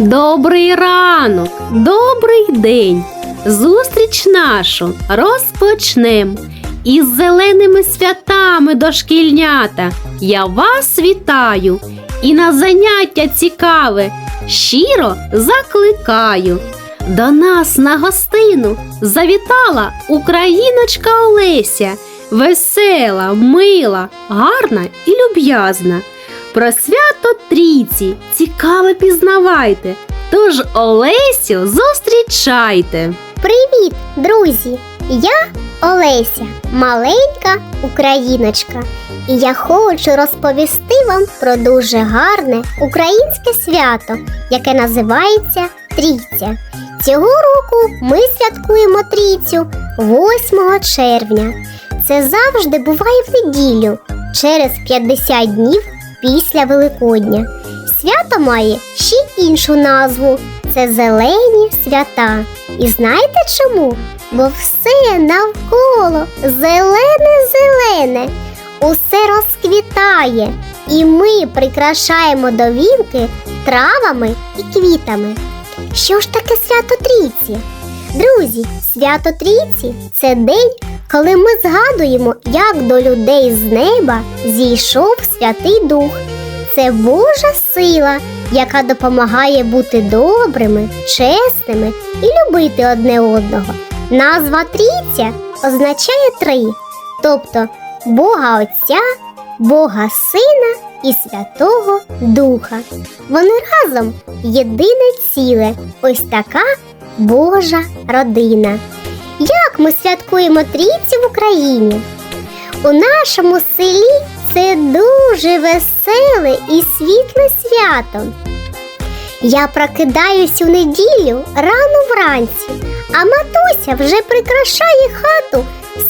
Добрий ранок, добрий день. Зустріч нашу розпочнем. Із зеленими святами дошкільнята я вас вітаю і на заняття цікаве щиро закликаю. До нас на гостину завітала україночка Олеся, весела, мила, гарна і люб'язна. Про свято трійці цікаво пізнавайте. Тож Олесю зустрічайте. Привіт, друзі! Я Олеся, маленька україночка, і я хочу розповісти вам про дуже гарне українське свято, яке називається Трійця. Цього року ми святкуємо трійцю 8 червня. Це завжди буває в неділю, через 50 днів після Великодня. Свято має ще іншу назву це зелені свята. І знаєте чому? Бо все навколо зелене-зелене, усе розквітає, і ми прикрашаємо довівки травами і квітами. Що ж таке свято Трійці? Друзі, свято Трійці це день, коли ми згадуємо, як до людей з неба зійшов Святий Дух. Це Божа сила, яка допомагає бути добрими, чесними і любити одне одного. Назва Трійця означає три, тобто Бога Отця, Бога Сина і Святого Духа. Вони разом єдине ціле, ось така Божа родина. Як ми святкуємо трійці в Україні? У нашому селі це дуже веселе і світле свято. Я прокидаюсь у неділю рано вранці, а матуся вже прикрашає хату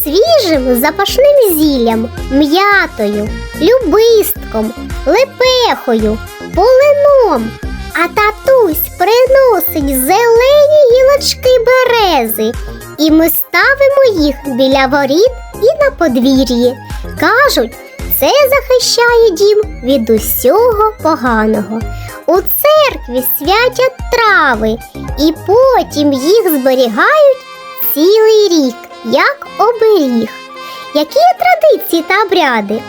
свіжим запашним зіллям, м'ятою, любистком, лепехою, полином. А татусь приносить зелені гілочки берези, і ми ставимо їх біля воріт і на подвір'ї. Кажуть, це захищає дім від усього поганого. У церкві святять трави, і потім їх зберігають цілий рік, як оберіг. Які традиції та обряди?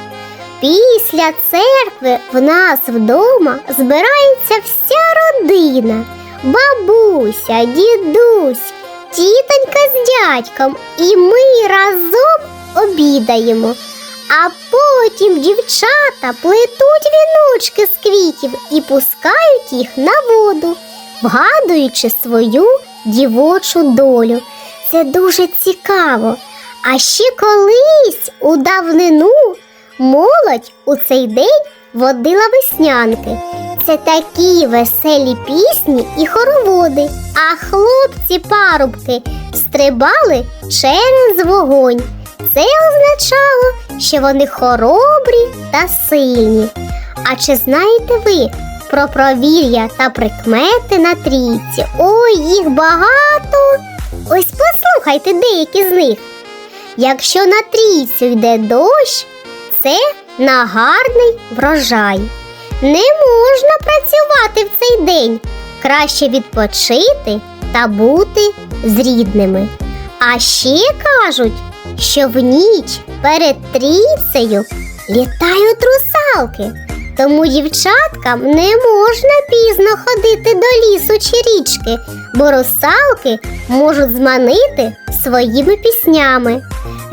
Після церкви в нас вдома збирається вся родина, бабуся, дідусь, тітонька з дядьком, і ми разом обідаємо. А потім дівчата плетуть віночки з квітів і пускають їх на воду, вгадуючи свою дівочу долю. Це дуже цікаво. А ще колись у давнину молодь у цей день водила веснянки. Це такі веселі пісні і хороводи, а хлопці-парубки стрибали через вогонь. Це означало, що вони хоробрі та сильні. А чи знаєте ви про провір'я та прикмети на трійці? Ой, їх багато. Ось послухайте деякі з них. Якщо на трійцю йде дощ, це на гарний врожай. Не можна працювати в цей день. Краще відпочити та бути з рідними. А ще кажуть, що в ніч перед трійцею літають русалки. Тому дівчаткам не можна пізно ходити до лісу чи річки, бо русалки можуть зманити своїми піснями.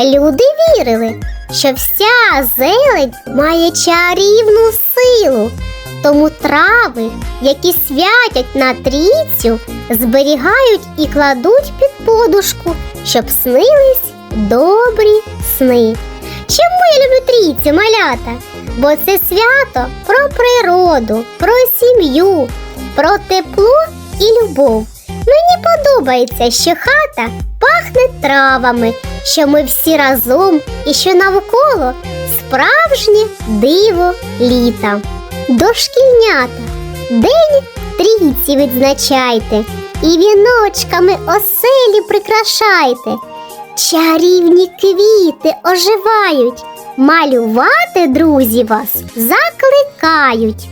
Люди вірили, що вся зелень має чарівну силу, тому трави, які святять на трійцю, зберігають і кладуть під подушку, щоб снились добрі сни. Чому я люблю трійцю, малята? Бо це свято про природу, про сім'ю, про тепло і любов. Мені подобається, що хата пахне травами, що ми всі разом і що навколо справжнє диво літа. Дошкільнята, день трійці відзначайте і віночками оселі прикрашайте. Чарівні квіти оживають, малювати друзі вас закликають.